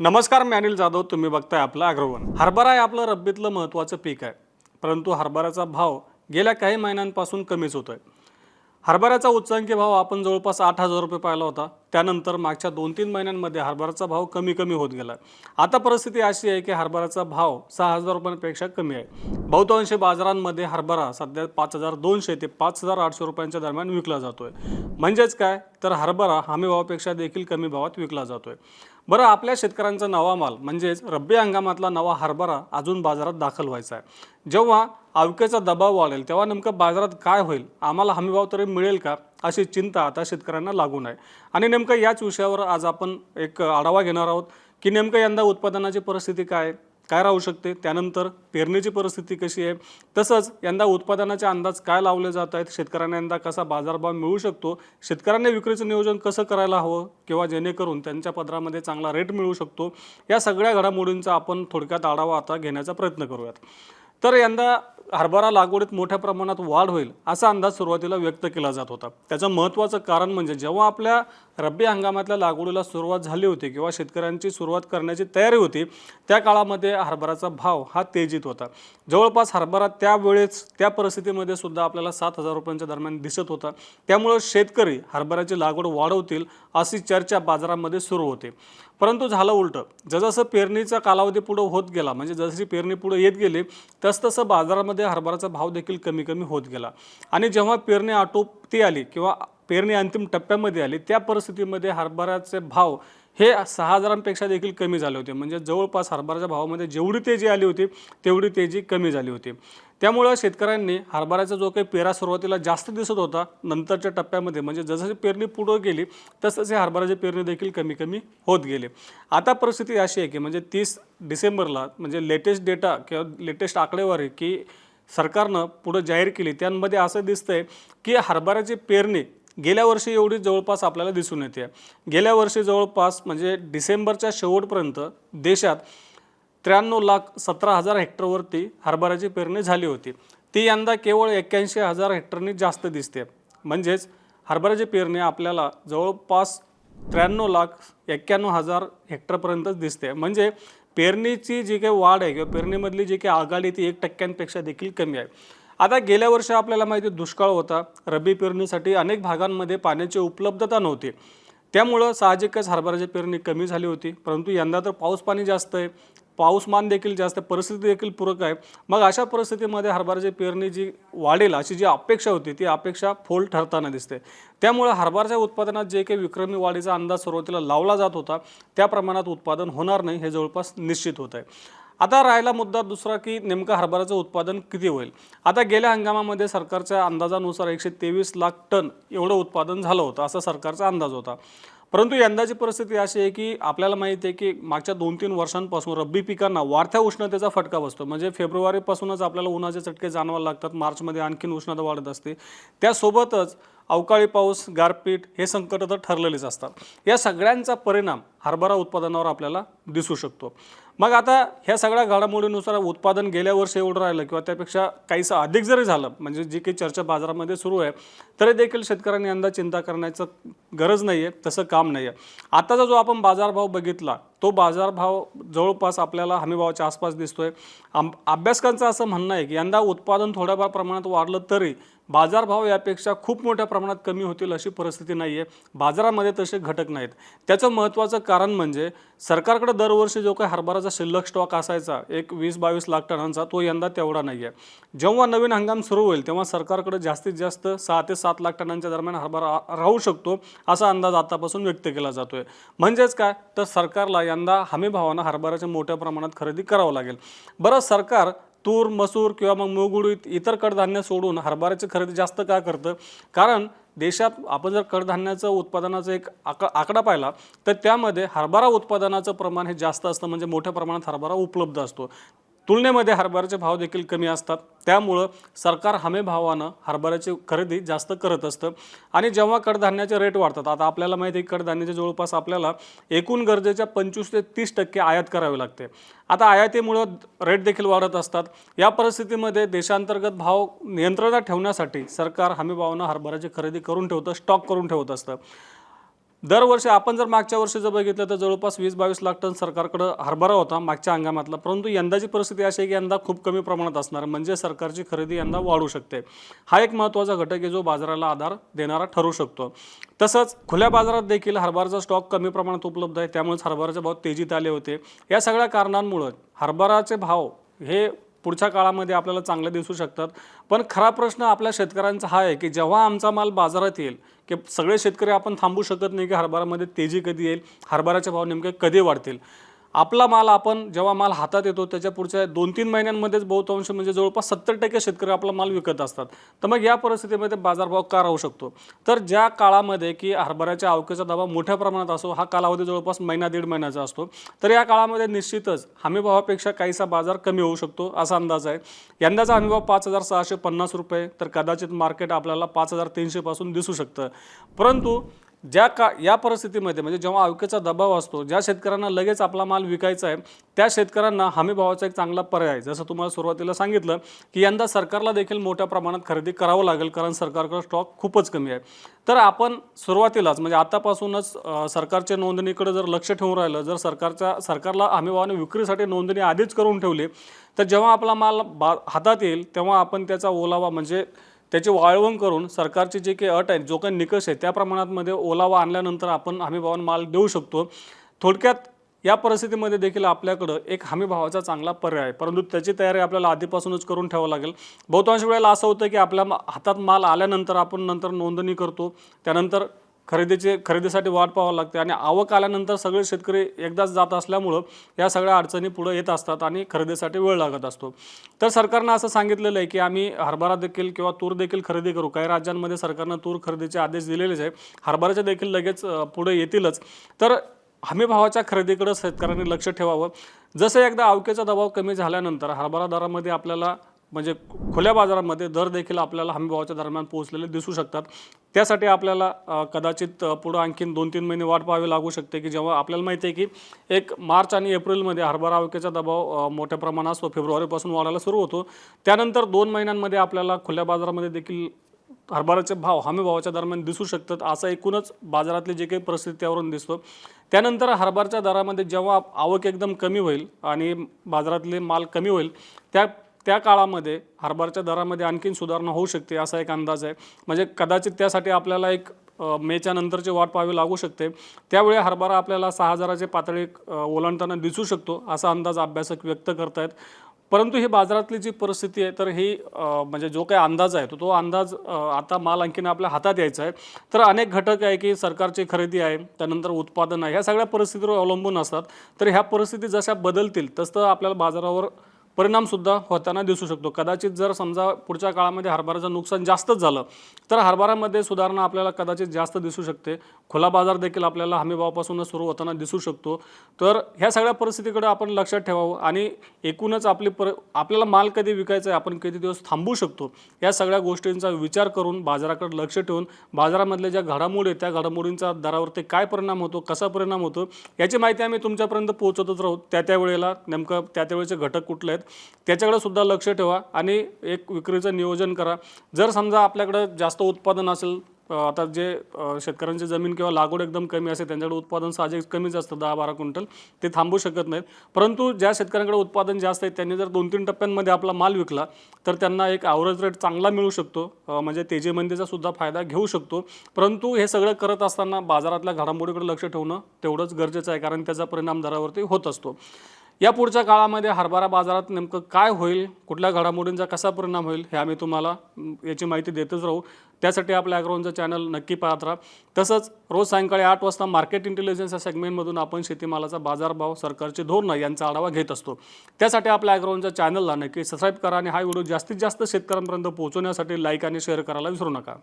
नमस्कार मी अनिल जाधव. तुम्ही बघताय आपलं अग्रवन. हरभरा हे आपलं रब्बीतलं महत्त्वाचं पीक आहे. परंतु हरभऱ्याचा भाव गेल्या काही महिन्यांपासून कमीच होतोय. हरभऱ्याचा उच्चांकी भाव आपण जवळपास आठ हजार रुपये पाहिला होता. त्यानंतर मागच्या दोन तीन महिन्यांमध्ये हरभऱ्याचा भाव कमी कमी होत गेला. आता परिस्थिती अशी आहे की हरभऱ्याचा भाव सहा हजार रुपयांपेक्षा कमी आहे. बहुतांशी बाजारांमध्ये हरभरा सध्या पाच हजार दोनशे ते पाच हजार आठशे रुपयांच्या दरम्यान विकला जातोय. म्हणजेच काय? तर हरभरा हमी भावापेक्षा देखील कमी भावात विकला जातोय. बरं आपल्या शेतकऱ्यांचा नवा माल म्हणजेच रब्बी हंगामातला नवा हरभरा अजून बाजारात दाखल व्हायचा आहे. जेव्हा अवकेचा दबाव वाढेल तेव्हा नेमकं बाजारात काय होईल? आम्हाला हमीभाव तरी मिळेल का? अशी चिंता आता शेतकऱ्यांना लागून आहे. आणि नेमकं याच विषयावर आज आपण एक आढावा घेणार आहोत की नेमकं यंदा उत्पादनाची परिस्थिती काय आहे, काय राहू शकते? त्यानंतर पेरणीची परिस्थिती कशी आहे? तसंच यंदा उत्पादनाचे अंदाज काय लावले जात आहेत? शेतकऱ्यांना यंदा कसा बाजारभाव मिळू शकतो? शेतकऱ्यांनी विक्रीचं नियोजन कसं करायला हवं? किंवा जेणेकरून त्यांच्या पदरामध्ये चांगला रेट मिळू शकतो? या सगळ्या घडामोडींचा आपण थोडक्यात आढावा आता घेण्याचा प्रयत्न करूयात. तर यंदा हरभरा लागवडीत मोठ्या प्रमाणात वाढ होईल असा अंदाज सुरुवातीला व्यक्त केला जात होता. त्याचं महत्त्वाचं कारण म्हणजे जेव्हा आपल्या रब्बी हंगामातल्या लागवडीला सुरुवात झाली होती किंवा शेतकऱ्यांची सुरुवात करण्याची तयारी होती त्या काळामध्ये हरभराचा भाव हा तेजीत होता. जवळपास हरभरा त्यावेळेस त्या परिस्थितीमध्ये सुद्धा आपल्याला सात हजार रुपयांच्या दरम्यान दिसत होता. त्यामुळं शेतकरी हरभऱ्याची लागवड वाढवतील अशी चर्चा बाजारामध्ये सुरू होते. परंतु झालं उलटं जसजसं पेरणीचा कालावधी पुढं होत गेला म्हणजे जशी पेरणी पुढं येत गेली तसतसं बाजारामध्ये हरभराचा भाव देखील कमी कमी होत गेला. आणि जेव्हा पेरणी आटोप ती आली किंवा पेरणी अंतिम टप्प्यामध्ये आली त्या परिस्थितीमध्ये हरभऱ्याचे भाव हे सहा हजारांपेक्षा देखील कमी झाले होते. म्हणजे जवळपास हरभऱ्याच्या भावामध्ये जेवढी तेजी आली होती तेवढी तेजी कमी झाली होती. त्यामुळं शेतकऱ्यांनी हरभऱ्याचा जो काही पेरा सुरुवातीला जास्त दिसत होता नंतरच्या टप्प्यामध्ये म्हणजे जसं पेरणी पुढं गेली तसंच हे हरभऱ्याची पेरणी देखील कमी कमी होत गेली. आता परिस्थिती अशी आहे की म्हणजे तीस डिसेंबरला म्हणजे लेटेस्ट डेटा किंवा लेटेस्ट आकडेवारी की सरकारनं पुढं जाहीर केली. त्यांमध्ये असं दिसतंय की हरभऱ्याची पेरणी गेल्या वर्षी एवढी जवळपास आपल्याला दिसून येते. गेल्या वर्षी जवळपास म्हणजे डिसेंबरच्या शेवटपर्यंत देशात त्र्याण्णव लाख सतरा हजार हेक्टरवरती हरभऱ्याची पेरणी झाली होती. ती यंदा केवळ एक्क्याऐंशी हजार हेक्टरनी जास्त दिसते. म्हणजेच हरभऱ्याची पेरणी आपल्याला जवळपास त्र्याण्णव लाख एक्क्याण्णव हजार हेक्टरपर्यंतच दिसते. म्हणजे पेरणीची जी काही वाढ आहे किंवा पेरणीमधली जी काही आघाडी ती एक टक्क्यांपेक्षा देखील कमी आहे. आता गेल्या वर्षी आपल्याला माहिती आहे दुष्काळ होता. रब्बी पेरणीसाठी अनेक भागांमध्ये पाण्याची उपलब्धता नव्हती. त्यामुळं साहजिकच हरभऱ्याची पेरणी कमी झाली होती. परंतु यंदा तर पाऊस पाणी जास्त आहे. पाऊसमान देखील जास्त परिस्थिती देखील पूरक आहे. मग अशा परिस्थितीमध्ये हरभऱ्याची पेरणी जी वाढेल अशी जी अपेक्षा होती ती अपेक्षा फोल ठरताना दिसते. त्यामुळे हरभऱ्याच्या उत्पादनात जे काही विक्रमी वाढीचा अंदाज सुरुवातीला लावला जात होता त्या प्रमाणात उत्पादन होणार नाही हे जवळपास निश्चित होत आहे. आता राहिला मुद्दा दुसरा की नेमकं हरभऱ्याचं उत्पादन किती होईल? आता गेल्या हंगामामध्ये सरकारच्या अंदाजानुसार एकशे तेवीस लाख टन एवढं उत्पादन झालं होतं असा सरकारचा अंदाज होता. परंतु यंदाची परिस्थिती अशी आहे की आपल्याला माहिती आहे की मागच्या दोन तीन वर्षांपासून रब्बी पिकांना वाढत्या उष्णतेचा फटका बसतो. म्हणजे फेब्रुवारीपासूनच आपल्याला उन्हाचे चटके जाणवायला लागतात. मार्चमध्ये आणखीन उष्णता वाढत असते. त्यासोबतच अवकाळी पाऊस गारपीट हे संकट तर ठरलेलेच असतात. या सगळ्यांचा परिणाम हरभरा उत्पादनावर आपल्याला दिसू शकतो. मग आता ह्या सगळ्या घडामोडीनुसार उत्पादन गेल्या वर्षी एवढं राहिलं किंवा त्यापेक्षा काहीसं अधिक जरी झालं म्हणजे जी काही चर्चा बाजारामध्ये सुरू आहे तरी देखील शेतकऱ्यांनी यंदा चिंता करण्याचं गरज नाही आहे तसं काम नाही आहे आताचा जो आपण बाजारभाव बघितला तो बाजारभाव जवळपास आपल्याला हमीभावाच्या आसपास दिसतोय. आम अभ्यासकांचं असं म्हणणं आहे की यंदा उत्पादन थोड्याफार प्रमाणात वाढलं तरी बाजारभाव यापेक्षा खूप मोठ्या प्रमाणात कमी होतील अशी परिस्थिती नाही आहे बाजारामध्ये तसे घटक नाहीत. त्याचं महत्त्वाचं कारण म्हणजे सरकारकडे दरवर्षी जो काही हरभराचा शिल्लक स्टॉक असायचा एक वीस बावीस लाख टनांचा तो यंदा तेवढा नाही आहे जेव्हा नवीन हंगाम सुरू होईल तेव्हा सरकारकडे जास्तीत जास्त सहा ते सात लाख टनांच्या दरम्यान हरभरा राहू शकतो असा अंदाज आतापासून व्यक्त केला जातोय. म्हणजेच काय? तर सरकारला यंदा हमी भावानं हरभऱ्याच्या मोठ्या प्रमाणात खरेदी करावं लागेल. बरं सरकार तूर मसूर किंवा मग मूग उडीद इतर कडधान्य सोडून हरभऱ्याची खरेदी जास्त का करतं? कारण देशात आपण जर कडधान्याचं उत्पादनाचा एक आक आकडा पाहिला तर त्यामध्ये हरभरा उत्पादनाचं प्रमाण हे जास्त असतं म्हणजे मोठ्या प्रमाणात हरभरा उपलब्ध असतो. तुलनेमध्ये हरभऱ्याचे भाव देखील कमी असतात. त्यामुळं सरकार हमीभावानं हरभऱ्याची खरेदी जास्त करत असतं. आणि जेव्हा कडधान्याचे रेट वाढतात आता आपल्याला माहिती आहे कडधान्याच्या कडधान्याचे जवळपास आपल्याला एकूण गरजेच्या पंचवीस ते तीस टक्के आयात करावी लागते. आता आयातीमुळं रेट देखील वाढत असतात. या परिस्थितीमध्ये देशांतर्गत भाव नियंत्रणात ठेवण्यासाठी सरकार हमीभावानं हरभऱ्याची खरेदी करून ठेवतं स्टॉक करून ठेवत असतं. दरवर्षी आपण जर मागच्या वर्षी जर बघितलं तर जवळपास वीस बावीस लाख टन सरकारकडं हरभरा होता मागच्या हंगामातला. परंतु यंदाची परिस्थिती अशी आहे की यंदा खूप कमी प्रमाणात असणार म्हणजे सरकारची खरेदी यंदा वाढू शकते. हा एक महत्त्वाचा घटक आहे जो बाजाराला आधार देणारा ठरू शकतो. तसंच खुल्या बाजारात देखील हरभराचा स्टॉक कमी प्रमाणात उपलब्ध आहे त्यामुळेच हरभराचे भाव तेजीत आले होते. या सगळ्या कारणांमुळं हरभराचे भाव हे पुढच्या काळामध्ये आपल्याला चांगले दिसू शकतात. पण खरा प्रश्न आपल्या शेतकऱ्यांचा हा आहे की जेव्हा आमचा माल बाजारात येईल की सगळे शेतकरी आपण थांबू शकत नाही की हरभरामध्ये तेजी कधी येईल हरभराचे भाव नेमके कधी वाढतील? आपला माल आपण जेव्हा माल हातात येतो त्याच्या पुढच्या दोन तीन महिन्यांमध्येच बहुतांश म्हणजे जवळपास सत्तर टक्के शेतकरी आपला माल विकत असतात. तर मग या परिस्थितीमध्ये बाजारभाव का राहू शकतो? तर ज्या काळामध्ये की हरभऱ्याच्या आवकेचा दबाव मोठ्या प्रमाणात असो हा कालावधी जवळपास महिना दीड महिन्याचा असतो. तर या काळामध्ये निश्चितच हमीभावापेक्षा काहीसा बाजार कमी होऊ शकतो असा अंदाज आहे. यंदाचा हमीभाव पाच हजार सहाशे पन्नास रुपये तर कदाचित मार्केट आपल्याला पाच हजार तीनशेपासून दिसू शकतं. परंतु ज्या का या परिस्थितीमध्ये म्हणजे जेव्हा अवकेचा दबाव असतो ज्या शेतकऱ्यांना लगेच आपला माल विकायचा आहे त्या शेतकऱ्यांना हमीभावाचा एक चांगला पर्याय आहे. जसं तुम्हाला सुरुवातीला सांगितलं की यंदा सरकारला देखील मोठ्या प्रमाणात खरेदी करावं लागेल कारण सरकारकडे स्टॉक खूपच कमी आहे. तर आपण सुरुवातीलाच म्हणजे आतापासूनच सरकारच्या नोंदणीकडे जर लक्ष ठेवून राहिलं जर सरकारच्या सरकारला हमीभावाने विक्रीसाठी नोंदणी आधीच करून ठेवली तर जेव्हा आपला माल बा हातात येईल तेव्हा आपण त्याचा ओलावा म्हणजे त्याची वाळवण करून सरकारची जे काही अट आहे जो काही निकष आहे त्या प्रमाणातमध्ये ओलावा आणल्यानंतर आपण हमीभावान माल देऊ शकतो. थोडक्यात या परिस्थितीमध्ये देखील आपल्याकडं एक हमी भावाचा चांगला पर्याय आहे. परंतु त्याची तयारी आपल्याला आधीपासूनच करून ठेवावं लागेल. बहुतांश वेळेला असं होतं की आपल्या मा- हातात माल आल्यानंतर आपण नंतर नोंदणी करतो. त्यानंतर खरेदीचे खरेदीसाठी वाट पाहावं लागते आणि आवक आल्यानंतर सगळे शेतकरी एकदाच जात असल्यामुळं या सगळ्या अडचणी पुढं येत असतात आणि खरेदीसाठी वेळ लागत असतो. तर सरकारनं असं सांगितलेलं आहे की आम्ही हरभरा देखील किंवा तूर देखील खरेदी करू. काही राज्यांमध्ये सरकारनं तूर खरेदीचे आदेश दिलेलेच आहे हरभऱ्याचे देखील लगेच पुढे येतीलच. तर हमी भावाच्या खरेदीकडे शेतकऱ्यांनी लक्ष ठेवावं. जसं एकदा अवकेचा दबाव कमी झाल्यानंतर हरभरा दरामध्ये आपल्याला म्हणजे खुल्या बाजारामध्ये दर देखील आपल्याला हमीभावाच्या दरम्यान पोहोचलेले दिसू शकतात. त्यासाठी आपल्याला कदाचित पुढं आणखीन दोन तीन महिने वाट पाहावी लागू शकते की जेव्हा आपल्याला माहिती आहे की एक मार्च आणि एप्रिलमध्ये हरभरा अवकेचा दबाव मोठ्या प्रमाणात असतो. फेब्रुवारीपासून वाढायला सुरू होतो. त्यानंतर दोन महिन्यांमध्ये आपल्याला खुल्या बाजारामध्ये देखील हरभराचे भाव हमी भावाच्या दरम्यान दिसू शकतात असं एकूणच बाजारातली जे काही परिस्थिती त्यावरून दिसतो. त्यानंतर हरभराच्या दरामध्ये जेव्हा आवक एकदम कमी होईल आणि बाजारातले माल कमी होईल त्या त्या काळामध्ये हरभऱ्याच्या दरामध्ये आणखीन सुधारणा होऊ शकते असा एक अंदाज आहे. म्हणजे कदाचित त्यासाठी आपल्याला एक मेच्या नंतरची वाट पाहावी लागू शकते. त्यावेळी हरभरा आपल्याला सहा हजाराची पातळी ओलांडताना दिसू शकतो असा अंदाज अभ्यासक व्यक्त करतायत. परंतु ही बाजारातली जी परिस्थिती आहे तर ही म्हणजे जो काही अंदाज आहे तो तो अंदाज आता माल आणखीन आपल्या हातात यायचा आहे. तर अनेक घटक आहे की सरकारची खरेदी आहे त्यानंतर उत्पादन आहे ह्या सगळ्या परिस्थितीवर अवलंबून असतात. तर ह्या परिस्थिती जशा बदलतील तसं आपल्याला बाजारावर परिणामसुद्धा होताना दिसू शकतो. कदाचित जर समजा पुढच्या काळामध्ये हरभऱ्याचं नुकसान जास्तच झालं तर हरभऱ्यामध्ये सुधारणा आपल्याला कदाचित जास्त दिसू शकते. खुला बाजार देखील आपल्याला हमीभावापासूनच सुरू होताना दिसू शकतो. तर ह्या सगळ्या परिस्थितीकडे आपण लक्षात ठेवावं आणि एकूणच आपली पर आपल्याला माल कधी विकायचा आहे आपण किती दिवस थांबू शकतो या सगळ्या गोष्टींचा विचार करून बाजाराकडे लक्ष ठेवून बाजारामधल्या ज्या घडामोडी त्या घडामोडींचा दरावरती काय परिणाम होतो कसा परिणाम होतो याची माहिती आम्ही तुमच्यापर्यंत पोहोचतच राहू. त्या त्या वेळेला नेमकं त्या त्या वेळेचे घटक कुठले आहेत त्याच्याकडे सुद्धा लक्ष ठेवा आणि एक विक्रीचं नियोजन करा. जर समजा आपल्याकडं जास्त उत्पादन असेल आता जे शेतकऱ्यांची जमीन किंवा लागवड एकदम कमी असेल त्यांच्याकडे उत्पादन साहजिक कमीच असतं दहा बारा क्विंटल ते थांबू शकत नाहीत. परंतु ज्या शेतकऱ्यांकडे उत्पादन जास्त आहे त्यांनी जर दोन तीन टप्प्यांमध्ये आपला माल विकला तर त्यांना एक ॲव्हरेज रेट चांगला मिळू शकतो. म्हणजे तेजेमंदीचा सुद्धा फायदा घेऊ शकतो. परंतु हे सगळं करत असताना बाजारातल्या घडामोडीकडे लक्ष ठेवणं तेवढंच गरजेचं आहे कारण त्याचा परिणाम दरावरती होत असतो. या पुढच्या काळामध्ये हरभरा बाजारात नेमकं काय होईल? कुठल्या घडामोडींचा कसा परिणाम होईल? हे आम्ही तुम्हाला याची माहिती देतच राहू. त्यासाठी आपल्या ॲग्रोनचं चॅनल नक्की पाहत राहा. तसंच रोज सायंकाळी आठ वाजता मार्केट इंटेलिजन्स या सेगमेंटमधून आपण शेतीमालाचा बाजारभाव सरकारचे धोरणं यांचा आढावा घेत असतो. त्यासाठी आपल्या ॲग्रोनच्या चॅनलला नक्की सबस्क्राईब करा आणि हा व्हिडिओ जास्तीत जास्त शेतकऱ्यांपर्यंत पोहोचवण्यासाठी लाईक आणि शेअर करायला विसरू नका.